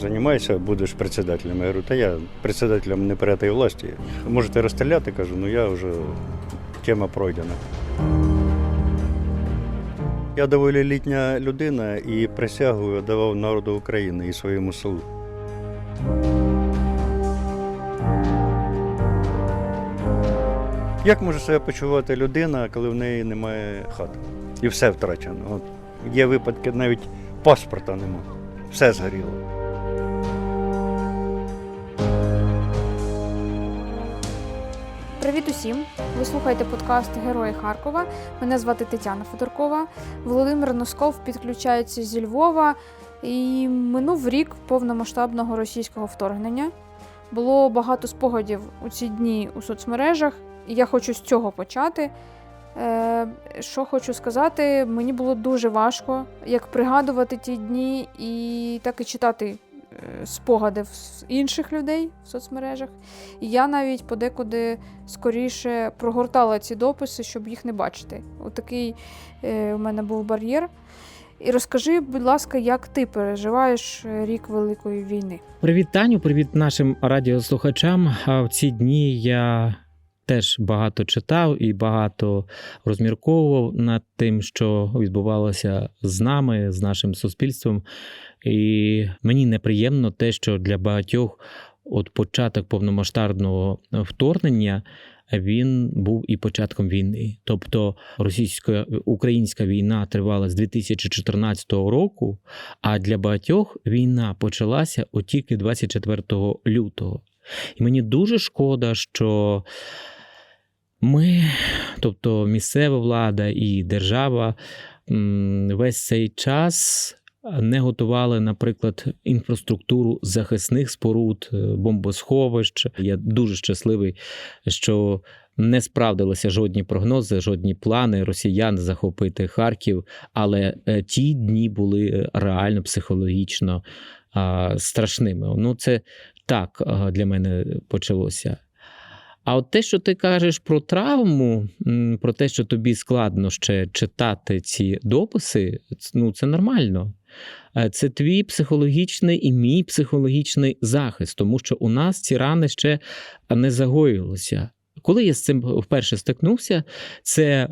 займайся, будеш председателем. Я говорю, та я председателем не п'ятої власті. Можете розстріляти, кажу, ну я вже тема пройдена. Я доволі літня людина і присягу давав народу України і своєму селу. Як може себе почувати людина, коли в неї немає хати? І все втрачено. От є випадки, навіть паспорта немає. Все згоріло. Привіт усім! Ви слухаєте подкаст Герої Харкова. Мене звати Тетяна Федоркова. Володимир Носков підключається зі Львова. І минув рік повномасштабного російського вторгнення. Було багато спогадів у ці дні у соцмережах, і я хочу з цього почати. Е, що хочу сказати, мені було дуже важко як пригадувати ті дні і так і читати спогади в- інших людей в соцмережах. І я навіть подекуди скоріше прогортала ці дописи, щоб їх не бачити. Отакий е, у мене був бар'єр. І розкажи, будь ласка, як ти переживаєш рік Великої війни? Привіт, Таню, привіт нашим радіослухачам. А в ці дні я теж багато читав і багато розмірковував над тим, що відбувалося з нами, з нашим суспільством. І мені неприємно те, що для багатьох от початок повномасштабного вторгнення. Він був і початком війни, тобто російсько-українська війна тривала з 2014 року, а для багатьох війна почалася от тільки 24 лютого. І мені дуже шкода, що ми, тобто місцева влада і держава, весь цей час не готували, наприклад, інфраструктуру захисних споруд, е, бомбосховищ. Я дуже щасливий, що не справдилися жодні прогнози, жодні плани росіян захопити Харків, але е, ті дні були е, реально психологічно страшними. Ну, це так для мене почалося. А от те, що ти кажеш про травму, про те, що тобі складно ще читати ці дописи, ну це нормально. Е, Це твій психологічний і мій психологічний захист, тому що у нас ці рани ще не загоїлися. Коли я з цим вперше стикнувся, це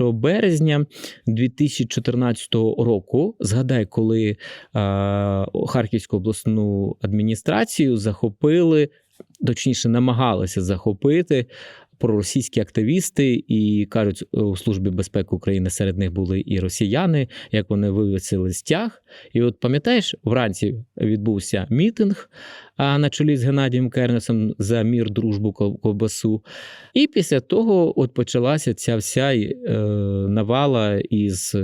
1 березня 2014 року. Згадай, коли е, Харківську обласну адміністрацію захопили, точніше, намагалися захопити проросійські активісти, і кажуть, у Службі безпеки України серед них були і росіяни, як вони вивісили стяг. І от пам'ятаєш, вранці відбувся мітинг на чолі з Геннадієм Кернесом за мір, дружбу, ковбасу. І після того от почалася ця вся е, навала із е,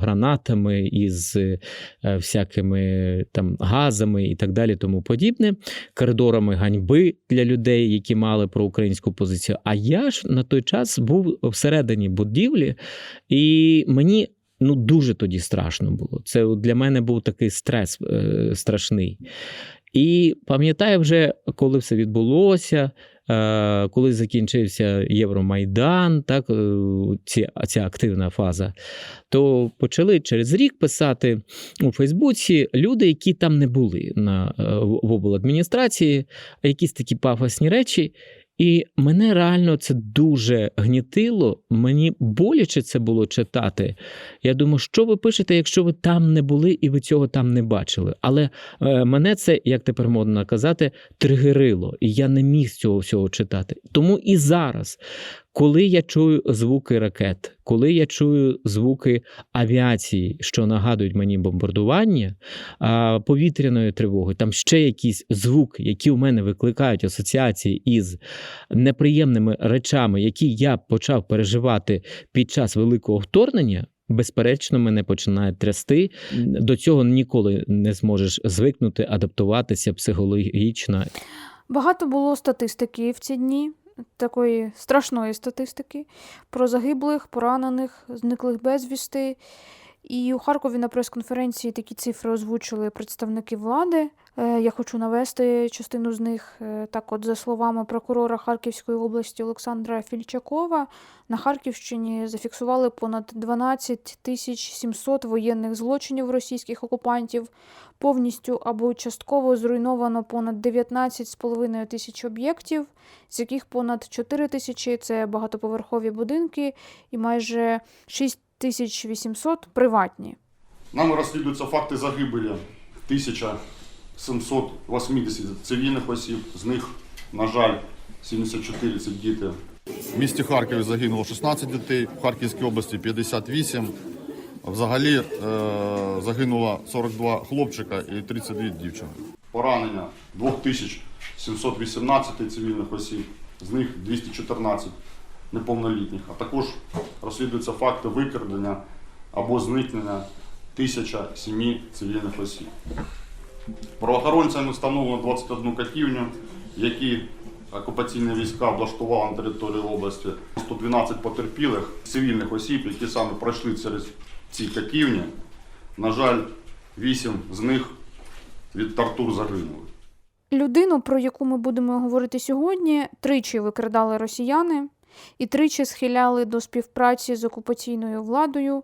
гранатами, із е, всякими там газами і так далі, тому подібне, коридорами ганьби для людей, які мали проукраїнську позицію. А я ж на той час був всередині будівлі, і мені. Ну, дуже тоді страшно було. Це для мене був такий стрес е, страшний. І пам'ятаю вже, коли все відбулося, е, коли закінчився Євромайдан, так, е, ці, ця активна фаза, то почали через рік писати у Фейсбуці люди, які там не були на, е, в обладміністрації, якісь такі пафосні речі. І мене реально це дуже гнітило. Мені боляче це було читати. Я думаю, що ви пишете, якщо ви там не були і ви цього там не бачили. Але е, мене це, як тепер модно казати, тригерило, і я не міг цього всього читати. Тому і зараз, коли я чую звуки ракет, коли я чую звуки авіації, що нагадують мені бомбардування, повітряної тривоги, там ще якісь звуки, які у мене викликають асоціації із неприємними речами, які я почав переживати під час великого вторгнення. Безперечно, мене починає трясти. До цього ніколи не зможеш звикнути, адаптуватися психологічно. Багато було статистики в ці дні, такої страшної статистики про загиблих, поранених, зниклих безвісти. І у Харкові на прес-конференції такі цифри озвучили представники влади. Е, Я хочу навести частину з них. Е, Так, от, за словами прокурора Харківської області Олександра Фільчакова, на Харківщині зафіксували понад 12 тисяч 700 воєнних злочинів російських окупантів. Повністю або частково зруйновано понад 19,5 тисяч об'єктів, з яких понад 4 тисячі це багатоповерхові будинки і майже 6800 приватні. Нами розслідуються факти загибелі 1780 цивільних осіб, з них, на жаль, 74 це діти. В місті Харкові загинуло 16 дітей, в Харківській області 58. Взагалі е, загинуло 42 хлопчика і 32 дівчини. Поранення 2718 цивільних осіб, з них 214 неповнолітніх. А також розслідуються факти викрадення або зникнення 1007 цивільних осіб. Правоохоронцями встановлено 21 катівню, які окупаційні війська облаштували на території області. 112 потерпілих цивільних осіб, які саме пройшли через ці катівні. На жаль, 8 з них від тортур загинули. Людину, про яку ми будемо говорити сьогодні, тричі викрадали росіяни і тричі схиляли до співпраці з окупаційною владою.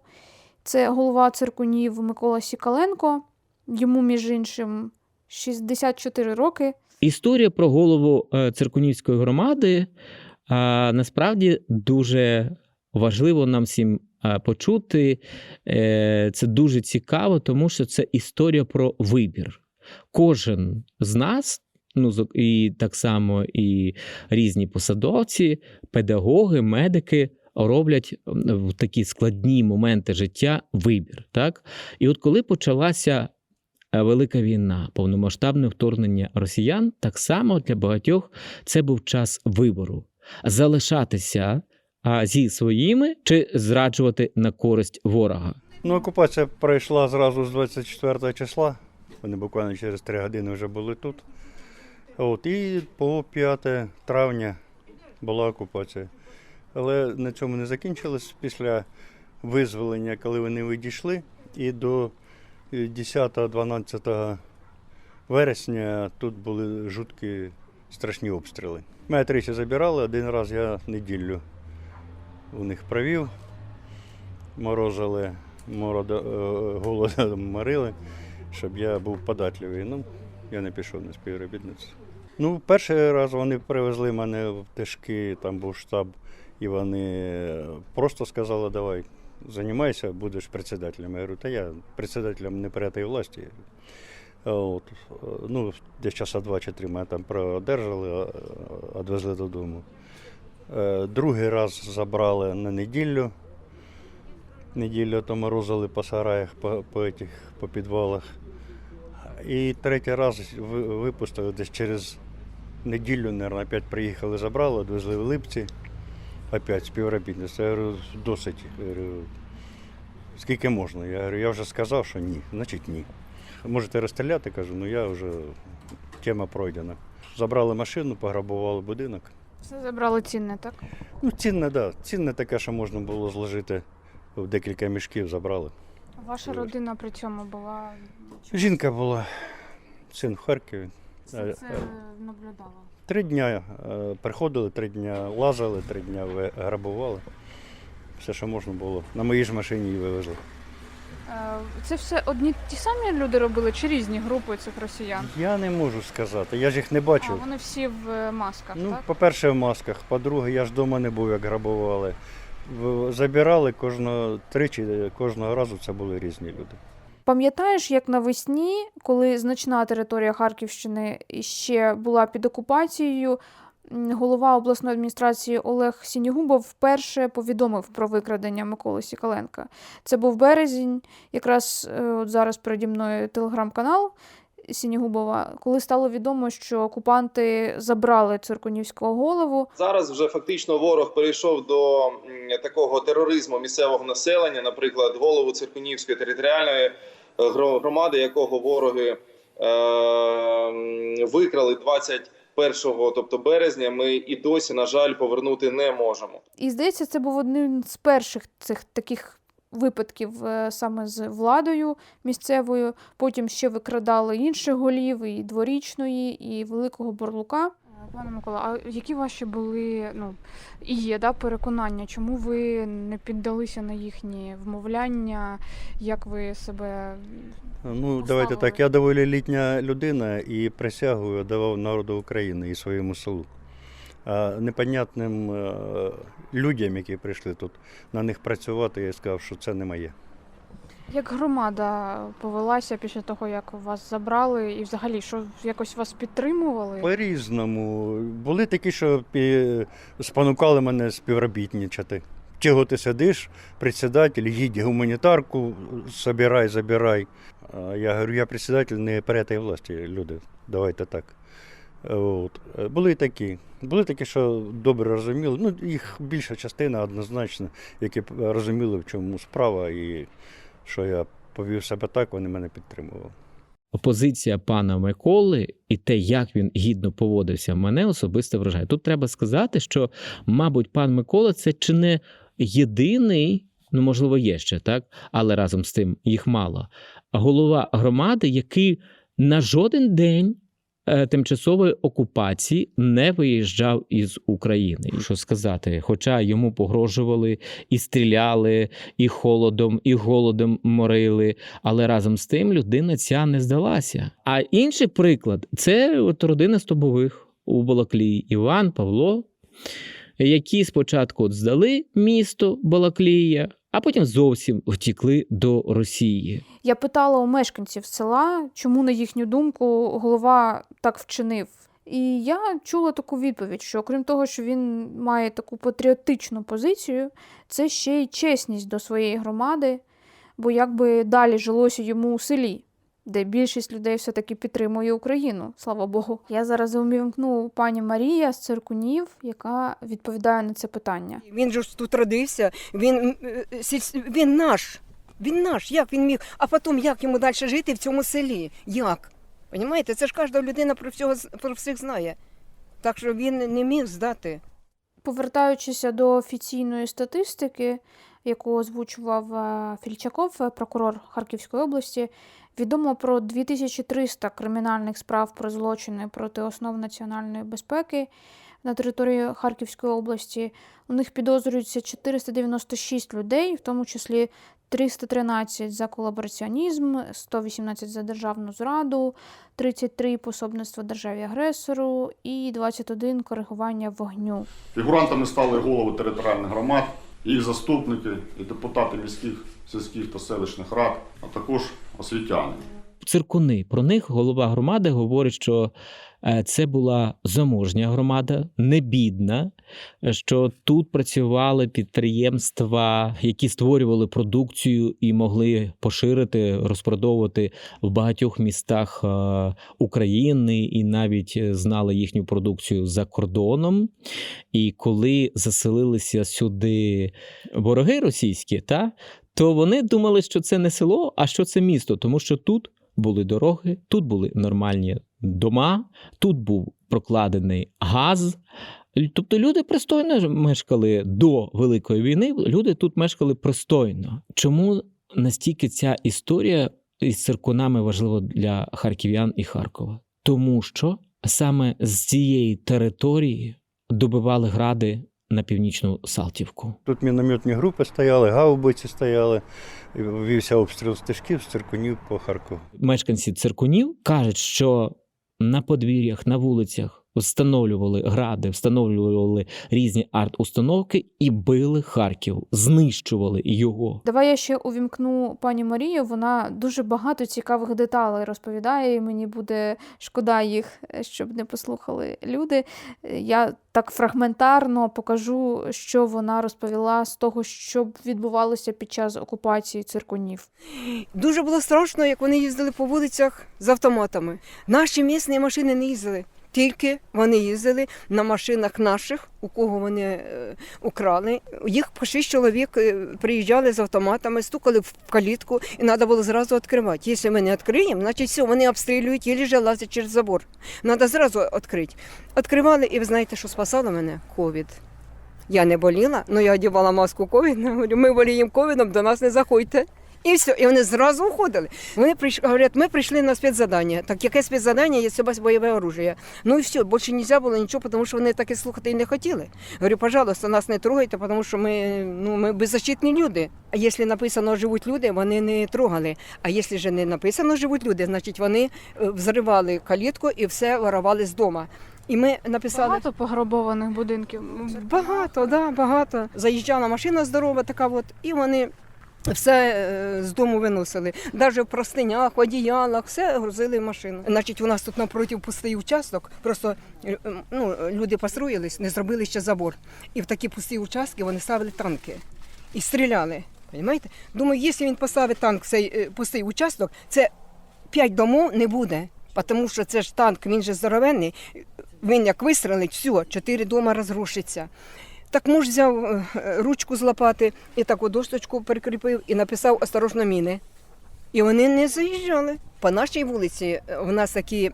Це голова циркунів Микола Сікаленко, йому, між іншим, 64 роки. Історія про голову е, циркунівської громади насправді дуже важливо нам всім почути. Е, Це дуже цікаво, тому що це історія про вибір. Кожен з нас, ну і так само і різні посадовці, педагоги, медики. Роблять в такі складні моменти життя вибір. Так? І от коли почалася велика війна, повномасштабне вторгнення росіян, так само для багатьох це був час вибору залишатися зі своїми чи зраджувати на користь ворога. Ну, окупація пройшла зразу з 24 числа. Вони буквально через 3 години вже були тут. От, і по 5 травня була окупація. Але на цьому не закінчилось. Після визволення, коли вони відійшли, і до е, 10-12 вересня тут були жуткі страшні обстріли. Мене тричі забирали, один раз я неділю у них провів, морозили, морода, е, голодом морили, щоб я був податливий. Ну, я не пішов на співробітництво. Ну, перший раз вони привезли мене в тишки, там був штаб, і вони просто сказали, давай, займайся, будеш председателем. Я говорю, та я председателем не п'ятої власті. От, ну, десь часа два чи три мене там продержали, відвезли додому. Е, Другий раз забрали на неділю. Неділю то морозили по сараях, по, по, этих, по підвалах. І третій раз випустили десь через неділю, мабуть, опять приїхали, забрали, відвезли в Липці. Опять співробітництво. Я говорю, досить. Я говорю, скільки можна? Я говорю, я вже сказав, що ні, значить ні. Можете розстріляти, кажу, ну я вже тема пройдена. Забрали машину, пограбували будинок. Все забрали цінне, так? Ну, цінне, так. Да. Цінне таке, що можна було зложити в декілька мішків, забрали. Ваша родина при цьому була. Жінка була, син в Харкові. Це, це наблюдала. Три дня е, приходили, три дня лазили, три дня грабували. Все, що можна було. На моїй ж машині її вивезли. Е, Це все одні ті самі люди робили чи різні групи цих росіян? Я не можу сказати, я ж їх не А вони всі в е, масках, Ну, так? по-перше, в масках, по-друге, я ж вдома не був, як грабували. Забирали кожного тричі, кожного разу це були різні люди. Пам'ятаєш, як навесні, коли значна територія Харківщини ще була під окупацією, голова обласної адміністрації Олег Сінігубов вперше повідомив про викрадення Миколи Сікаленка. Це був березень, якраз е, от зараз переді мною телеграм-канал Сінігубова, коли стало відомо, що окупанти забрали циркунівського голову. Зараз вже фактично ворог перейшов до такого тероризму місцевого населення, наприклад, голову Циркунівської територіальної е, громади, якого вороги е, викрали 21 тобто березня. Ми і досі, на жаль, повернути не можемо. І здається, це був один з перших цих таких випадків е, саме з владою місцевою. Потім ще викрадали інших голів, і дворічної, і великого борлука. Пане Микола, а які ваші були ну і є да, переконання? Чому ви не піддалися на їхні вмовляння? Як ви себе Ну, давайте так. Я доволі літня людина і присягу давав народу України і своєму селу. А непонятним е, людям, які прийшли тут на них працювати, я сказав, що це не моє. як громада повелася після того, як вас забрали, і взагалі що якось вас підтримували? По-різному. Були такі, що спонукали мене співробітничати. Чого ти сидиш, председатель, їдь гуманітарку, собирай, забирай. Я говорю, я председатель не перетай власті, люди. Давайте так. От. Е, Були і такі. Були такі, що добре розуміли. Ну, їх більша частина однозначно, які розуміли, в чому справа, і що я повів себе так, вони мене підтримували. Позиція пана Миколи і те, як він гідно поводився, мене особисто вражає. Тут треба сказати, що, мабуть, пан Микола це чи не єдиний, ну можливо, є ще так, але разом з тим їх мало. Голова громади, який на жоден день. Е, Тимчасової окупації не виїжджав із України. Що сказати, хоча йому погрожували і стріляли, і холодом, і голодом морили, але разом з тим людина ця не здалася. А інший приклад це от родина Стобових у Балаклії Іван, Павло, які спочатку от здали місто Балаклія, а потім зовсім втікли до Росії. Я питала у мешканців села, чому, на їхню думку, голова так вчинив. І я чула таку відповідь, що окрім того, що він має таку патріотичну позицію, це ще й чесність до своєї громади, бо якби далі жилося йому у селі, де більшість людей все-таки підтримує Україну, слава Богу. Я зараз увімкну пані Марія з циркунів, яка відповідає на це питання. Він же ж тут родився, він, е, він наш. Він наш. Як він міг? А потім як йому далі жити в цьому селі? Як? Понімаєте? Це ж кожна людина про, всього, про всіх знає. Так що він не міг здати. Повертаючися до офіційної статистики, яку озвучував е, Фільчаков, е, прокурор Харківської області, відомо про 2300 кримінальних справ про злочини проти основ національної безпеки на території Харківської області. У них підозрюється 496 людей, в тому числі 313 за колабораціонізм, 118 за державну зраду, 33 пособництво державі-агресору і 21 коригування вогню. Фігурантами стали голови територіальних громад, їх заступники і депутати міських, сільських та селищних рад, а також och slutgörande. Циркуни про них голова громади говорить, що е, це була заможня громада, не бідна, що тут працювали підприємства, які створювали продукцію і могли поширити, розпродовувати в багатьох містах е, України і навіть е, знали їхню продукцію за кордоном. І коли заселилися сюди вороги російські, та, то вони думали, що це не село, а що це місто, тому що тут були дороги, тут були нормальні дома, тут був прокладений газ. Тобто люди пристойно мешкали до Великої війни, люди тут мешкали пристойно. Чому настільки ця історія із циркунами важлива для харків'ян і Харкова? Тому що саме з цієї території добивали гради на північну Салтівку. Тут мінометні групи стояли, гаубиці стояли, вівся обстріл стежків з циркунів по Харкову. мешканці циркунів кажуть, що на подвір'ях, на вулицях встановлювали гради, встановлювали різні арт-установки і били Харків, знищували його. Давай я ще увімкну пані Марію. Вона дуже багато цікавих деталей розповідає, і мені буде шкода їх, щоб не послухали люди. Я так фрагментарно покажу, що вона розповіла з того, що відбувалося під час окупації циркунів. Дуже було страшно, як вони їздили по вулицях з автоматами. Наші місні машини не їздили. Тільки вони їздили на машинах наших, у кого вони е, украли. Їх по шість чоловік е, приїжджали з автоматами, стукали в калітку, і треба було зразу відкривати. Якщо ми не відкриємо, значить все, вони обстрілюють і лише лазять через забор. Треба зразу відкрити. Відкривали, і ви знаєте, що спасало мене? Ковід. Я не боліла, але я одягала маску ковід. Ми боліємо ковідом, до нас не заходьте. І все, і вони зразу уходили. Вони прийшли, говорять, ми прийшли на спецзадання. Так яке спецзадання, є себе бойове оружие. Ну і все, більше не можна було нічого, тому що вони таке слухати і не хотіли. Говорю, пожалуйста, нас не трогайте, тому що ми, ну, ми беззащитні люди. А якщо написано живуть люди, вони не трогали. А якщо ж не написано живуть люди, значить вони е, взривали калітку і все воровали з дому. І ми написали. Багато пограбованих будинків. Багато, да, багато. Заїжджала машина здорова, така от, і вони все е, з дому виносили. Навіть в простинях, одіялах, все грузили в машину. Значить, у нас тут напроти пустий участок, просто е, ну, люди построїлись, не зробили ще забор. І в такі пусті участки вони ставили танки і стріляли. Понимаєте? Думаю, якщо він поставить танк в цей е, пустий участок, це п'ять домов не буде. Тому що це ж танк, він же здоровенний. Він як вистрелить, все, чотири дома розрушиться. Так муж взяв е, ручку з лопати і таку досточку прикріпив і написав осторожно міни. І вони не заїжджали. По нашій вулиці е, в нас такі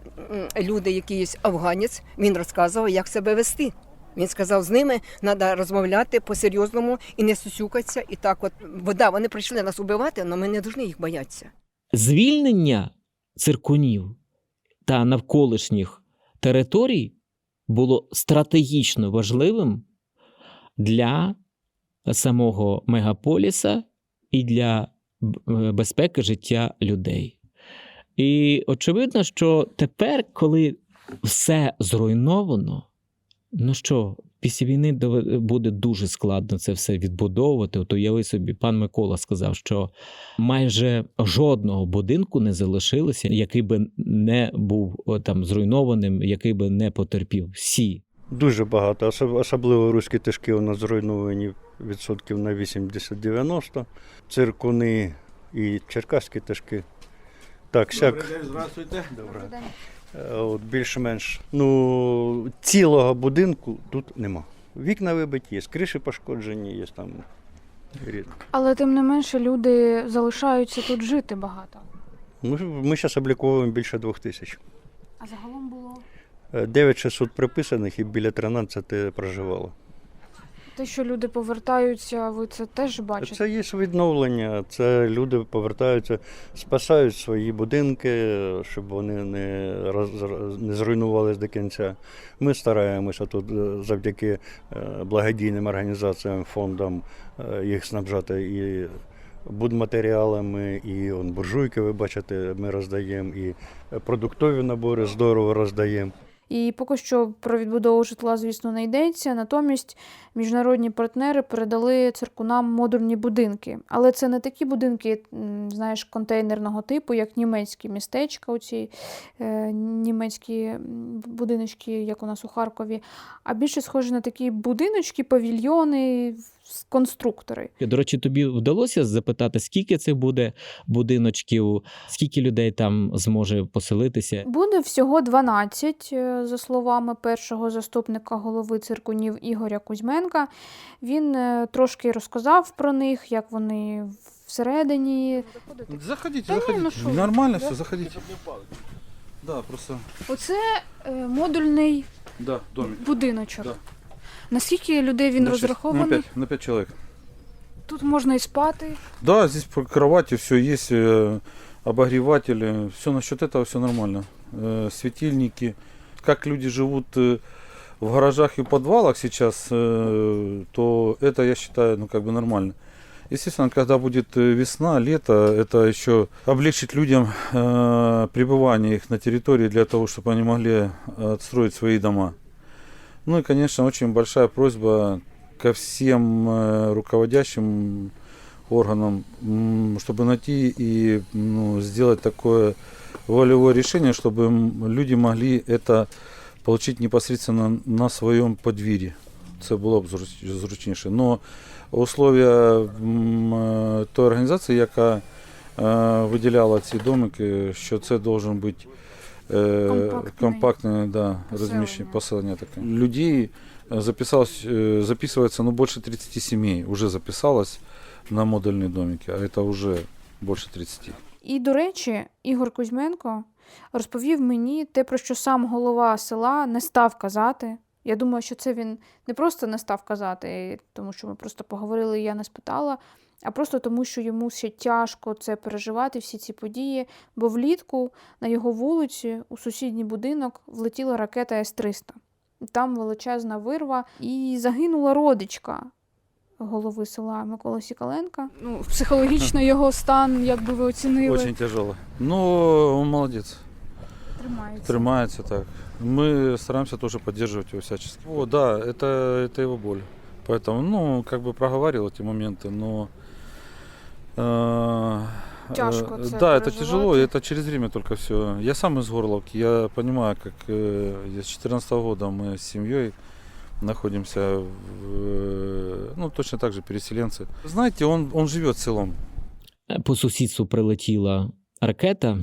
люди, якийсь афганець, він розказував, як себе вести. Він сказав, з ними треба розмовляти по-серйозному і не сусюкатися. І так, от вода, вони прийшли нас убивати, але ми не повинні їх боятися. Звільнення циркунів та навколишніх територій було стратегічно важливим для самого мегаполіса і для е, безпеки життя людей. І очевидно, що тепер, коли все зруйновано, ну що, після війни буде дуже складно це все відбудовувати. От уяви собі, пан Микола сказав, що майже жодного будинку не залишилося, який би не був там зруйнованим, який би не потерпів. Всі. Дуже багато, особливо руські тишки у нас зруйновані відсотків на 80-90. Циркуни і черкаські тишки. Так, сяк. Здравствуйте. Добре. От більш-менш. Ну, цілого будинку тут нема. Вікна вибиті, є, криші пошкоджені, є там. різне. Але тим не менше люди залишаються тут жити багато. Ми, ми зараз обліковуємо більше двох тисяч. А загалом було 9600 приписаних і біля 13 проживало. те, що люди повертаються, ви це теж бачите. Це є відновлення. Це люди повертаються, спасають свої будинки, щоб вони не, роз, не зруйнувалися до кінця. Ми стараємося тут е, завдяки е, благодійним організаціям, фондам е, їх снабжати і будматеріалами, і он, буржуйки, ви бачите, ми роздаємо, і продуктові набори здорово роздаємо. І поки що про відбудову житла, звісно, не йдеться. Натомість міжнародні партнери передали циркунам модульні будинки. Але це не такі будинки, знаєш, контейнерного типу, як німецькі містечка, оці е, німецькі будиночки, як у нас у Харкові, а більше схожі на такі будиночки, павільйони, конструктори. До речі, тобі вдалося запитати, скільки це буде будиночків, скільки людей там зможе поселитися? Буде всього 12, е, за словами першого заступника голови циркунів Ігоря Кузьменка. Він е, трошки розказав про них, як вони всередині. Заходите, Да не, заходите. ну. Нормально все, заходите. Да, просто. Оце е, модульний Да, домик. будиночок. Да. Наскільки людей він На шесть- розрахований? На 5, на пять человек. Тут можна і спати. Да, здесь по кровати все есть, э, обогреватели, все насчет этого все нормально. Э, светильники. Как люди живут э, в гаражах и подвалах сейчас, э, то это я считаю, ну как бы нормально. Естественно, когда будет э, весна, лето, это еще облегчит людям э, пребывание их на территории для того, чтобы они могли отстроить свои дома. Ну и, конечно, очень большая просьба ко всем э, руководящим органам, м, чтобы найти и ну, сделать такое волевое решение, чтобы м, люди могли это получить непосредственно на своем подвір'ї. Це було б зруч- зручніше. Но условия м, е, тої організації, яка е, виділяла ці домики, що це должен бути компактне да, розміщення Поселення. поселення таке. Людей е, записалось, е, записывается ну, больше 30 семей, уже записалось на модульні домики, а це вже більше 30. І, до речі, Ігор Кузьменко розповів мені те, про що сам голова села не став казати. Я думаю, що це він не просто не став казати, тому що ми просто поговорили, і я не спитала, а просто тому, що йому ще тяжко це переживати, всі ці події. Бо влітку на його вулиці у сусідній будинок влетіла ракета С-300. Там величезна вирва, і загинула родичка голови села Миколи Сікаленка. Ну, психологічно його стан, як би ви оцінили, Очень тяжело. Но он молодец. тримається. Тримается так. Мы стараемся тоже поддерживать его всячески. О, да, это, это его боль. Поэтому, ну, как бы проговаривал эти моменты, но... э, Тяжко э, це Да, это переживати. тяжело, и это через время только все. Я сам из Горловки, я понимаю, как э, я с 14 года мы с семьей находимся, в, э, ну, точно так же переселенцы. Знаете, он, он живет селом. По сусідству прилетіла ракета,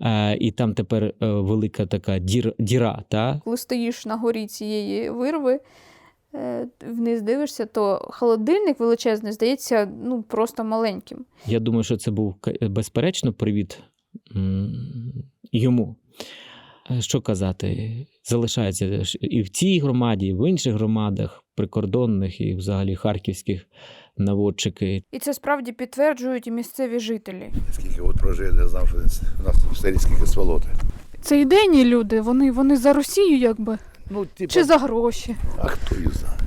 е, і там тепер е, велика така дір, діра. Та? коли стоїш на горі цієї вирви, е, вниз дивишся, то холодильник величезний здається ну, просто маленьким. Я думаю, що це був безперечно привіт йому. Е, Що казати, залишається і в цій громаді, і в інших громадах, прикордонних і взагалі харківських наводчики. І це справді підтверджують і місцеві жителі. Скільки от прожив, не знав, що у нас в селі скільки сволоти. Це ідейні люди, вони, вони за Росію, якби, Ну, типу, чи за гроші. а хто їх знає?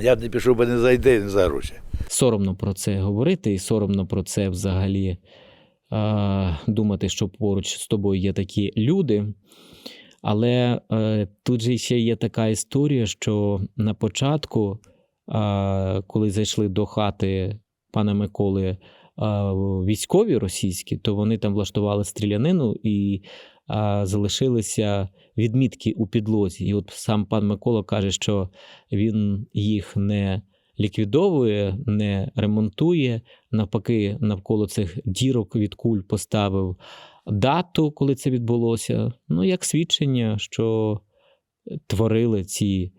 Я б не пішов би не за ідею, не за гроші. Соромно про це говорити, і соромно про це взагалі е, думати, що поруч з тобою є такі люди. Але е, тут же ще є така історія, що на початку, е, коли зайшли до хати пана Миколи е, військові російські, то вони там влаштували стрілянину і е, залишилися відмітки у підлозі. І от сам пан Микола каже, що він їх не ліквідовує, не ремонтує. Навпаки, навколо цих дірок від куль поставив дату, коли це відбулося. Ну, як свідчення, що творили ці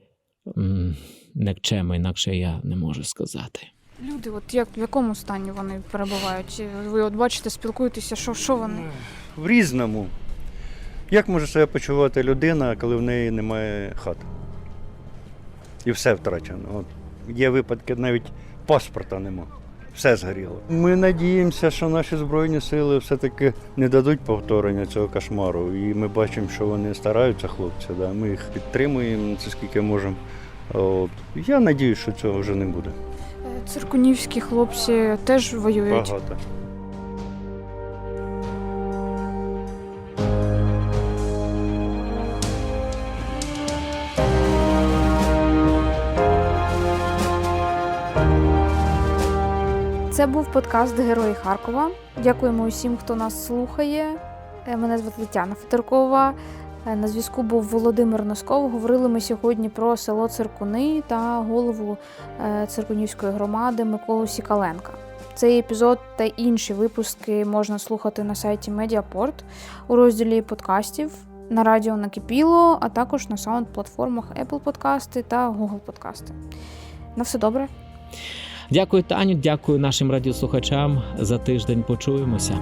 некчеми, інакше я не можу сказати. Люди, от як в якому стані вони перебувають? Ви от бачите, спілкуєтеся, що, що вони? В різному. Як може себе почувати людина, коли в неї немає хати? І все втрачено. От. Є випадки, навіть паспорта нема. Все згоріло. Ми надіємося, що наші Збройні сили все-таки не дадуть повторення цього кошмару. І ми бачимо, що вони стараються, хлопці. Да? Ми їх підтримуємо, це скільки можемо. От. Я сподіваюся, що цього вже не буде. Циркунівські хлопці теж воюють. Багато. Це був подкаст Герої Харкова. Дякуємо усім, хто нас слухає. Е, Мене звати Тетяна Федоркова. Е, На зв'язку був Володимир Носков. Говорили ми сьогодні про село Циркуни та голову е, Циркунівської громади Миколу Сікаленка. Цей епізод та інші випуски можна слухати на сайті Медіапорт у розділі подкастів на радіо Накипіло, а також на саунд-платформах Apple Подкасти та Google Подкасти. На все добре. Дякую, Таню, дякую нашим радіослухачам. За тиждень почуємося.